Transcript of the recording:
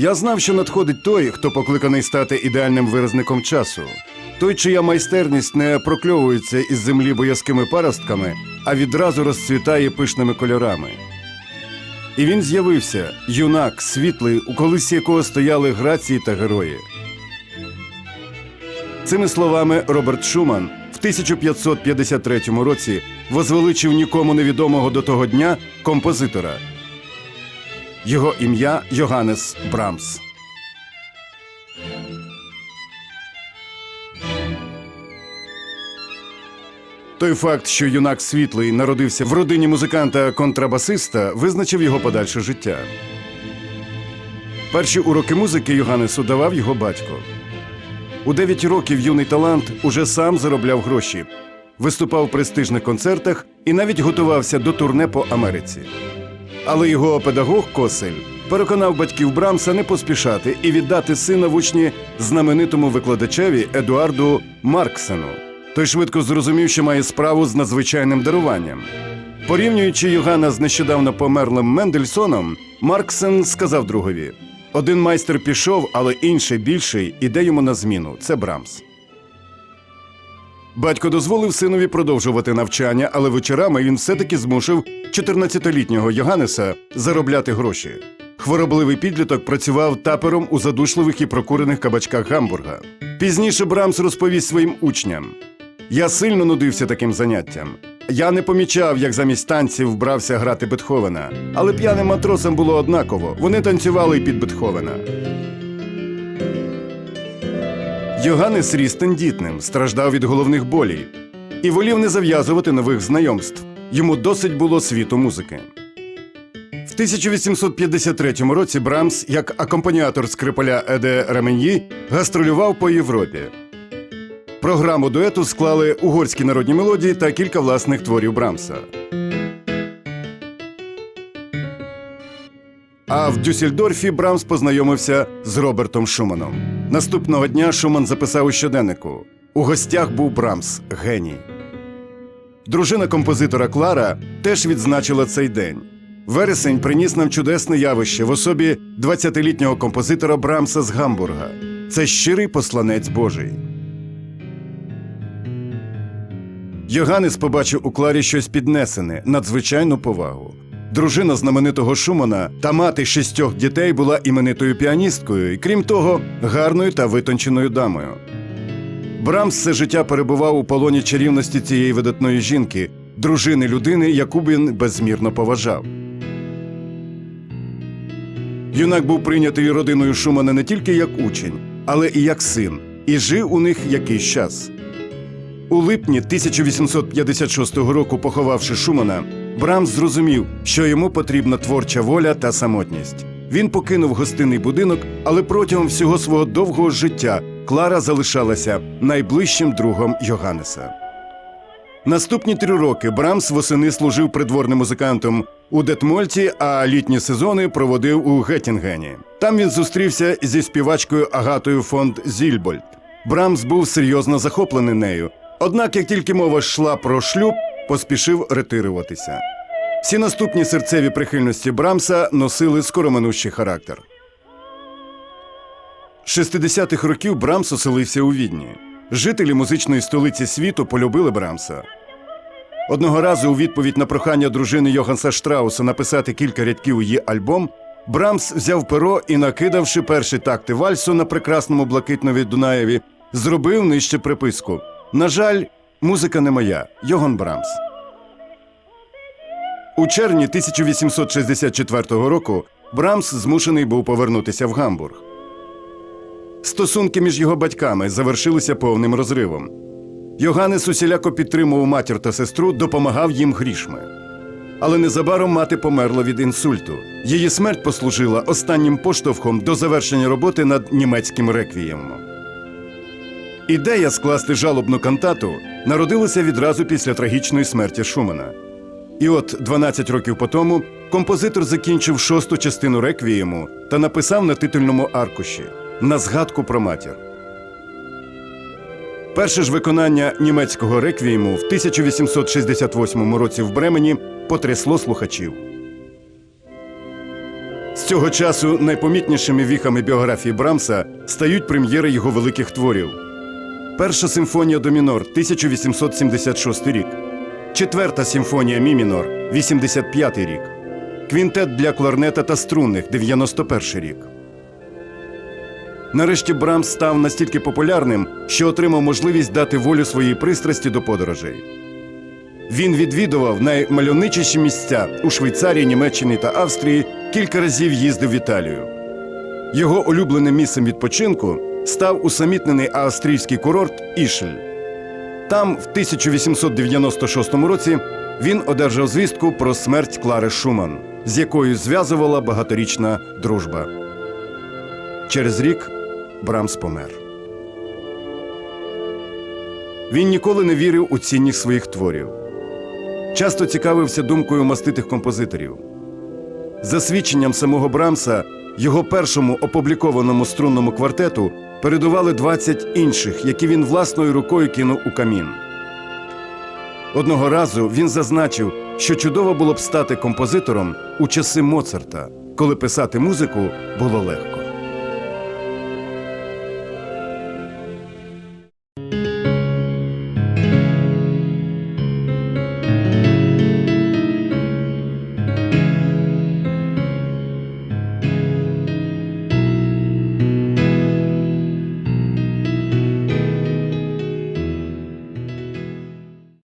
Я знав, що надходить той, хто покликаний стати ідеальним виразником часу. Той, чия майстерність не прокльовується із землі боязкими паростками, а відразу розцвітає пишними кольорами. І він з'явився юнак, світлий, у колисі якого стояли грації та герої. Цими словами Роберт Шуман в 1553 році возвеличив нікому невідомого до того дня композитора. Його ім'я Йоганнес Брамс. Той факт, що юнак світлий народився в родині музиканта-контрабасиста, визначив його подальше життя. Перші уроки музики Йоганнесу давав його батько. У 9 років юний талант уже сам заробляв гроші, виступав в престижних концертах і навіть готувався до турне по Америці. Але його педагог Косель переконав батьків Брамса не поспішати і віддати сина в учні знаменитому викладачеві Едуарду Марксену. Той швидко зрозумів, що має справу з надзвичайним даруванням. Порівнюючи Йогана з нещодавно померлим Мендельсоном, Марксен сказав другові: один майстер пішов, але інший більший іде йому на зміну. Це Брамс. Батько дозволив синові продовжувати навчання, але вечорами він все-таки змусив 14-літнього Йоганнеса заробляти гроші. Хворобливий підліток працював тапером у задушливих і прокурених кабачках Гамбурга. Пізніше Брамс розповість своїм учням: я сильно нудився таким заняттям. Я не помічав, як замість танців вбрався грати Бетховена, але п'яним матросам було однаково. Вони танцювали й під Бетховена. Йоганнес ріс тендітним, страждав від головних болій і волів не зав'язувати нових знайомств. Йому досить було світу музики. В 1853 році Брамс, як акомпаніатор скрипаля Еде Раменьї, гастролював по Європі. Програму дуету склали угорські народні мелодії та кілька власних творів Брамса. А в Дюссельдорфі Брамс познайомився з Робертом Шуманом. Наступного дня Шуман записав у щоденнику: у гостях був Брамс, геній. Дружина композитора Клара теж відзначила цей день. Вересень приніс нам чудесне явище в особі 20-літнього композитора Брамса з Гамбурга. Це щирий посланець Божий. Йоганнес побачив у Кларі щось піднесене, надзвичайну повагу. Дружина знаменитого Шумана та мати шістьох дітей була іменитою піаністкою і, крім того, гарною та витонченою дамою. Брамс все життя перебував у полоні чарівності цієї видатної жінки, дружини людини, яку він безмірно поважав. Юнак був прийнятий родиною Шумана не тільки як учень, але і як син, і жив у них якийсь час. У липні 1856 року, поховавши Шумана, Брамс зрозумів, що йому потрібна творча воля та самотність. Він покинув гостинний будинок, але протягом всього свого довгого життя Клара залишалася найближчим другом Йоганнеса. Наступні три роки Брамс восени служив придворним музикантом у Детмольті, а літні сезони проводив у Геттінгені. Там він зустрівся зі співачкою Агатою фонд Зільбольд. Брамс був серйозно захоплений нею. Однак, як тільки мова йшла про шлюб, поспішив ретируватися. Всі наступні серцеві прихильності Брамса носили скороминущий характер. З 60-х років Брамс оселився у Відні. Жителі музичної столиці світу полюбили Брамса. Одного разу у відповідь на прохання дружини Йоганса Штрауса написати кілька рядків її альбом, Брамс взяв перо і, накидавши перші такти вальсу на прекрасному блакитнові Дунаєві, зробив нижче приписку. На жаль, музика не моя. Йоган Брамс. У червні 1864 року Брамс змушений був повернутися в Гамбург. Стосунки між його батьками завершилися повним розривом. Йоганнес усіляко підтримував матір та сестру, допомагав їм грішми. Але незабаром мати померла від інсульту. Її смерть послужила останнім поштовхом до завершення роботи над німецьким реквіємом. Ідея скласти жалобну кантату народилася відразу після трагічної смерті Шумана. І от 12 років по тому композитор закінчив шосту частину реквієму та написав на титульному аркуші на згадку про матір. Перше ж виконання німецького реквієму в 1868 році в Бремені потрясло слухачів. З цього часу найпомітнішими віхами біографії Брамса стають прем'єри його великих творів. Перша симфонія до мінор 1876 рік. Четверта симфонія мі мінор 85 рік. Квінтет для кларнета та струнних 91 рік. Нарешті Брамс став настільки популярним, що отримав можливість дати волю своїй пристрасті до подорожей. Він відвідував наймальовничіші місця у Швейцарії, Німеччині та Австрії, кілька разів їздив в Італію. Його улюбленим місцем відпочинку став усамітнений австрійський курорт Ішель. Там, в 1896 році, він одержав звістку про смерть Клари Шуман, з якою зв'язувала багаторічна дружба. Через рік Брамс помер. Він ніколи не вірив у цінність своїх творів. Часто цікавився думкою маститих композиторів. За свідченням самого Брамса, його першому опублікованому струнному квартету передували 20 інших, які він власною рукою кинув у камін. Одного разу він зазначив, що чудово було б стати композитором у часи Моцарта, коли писати музику було легко.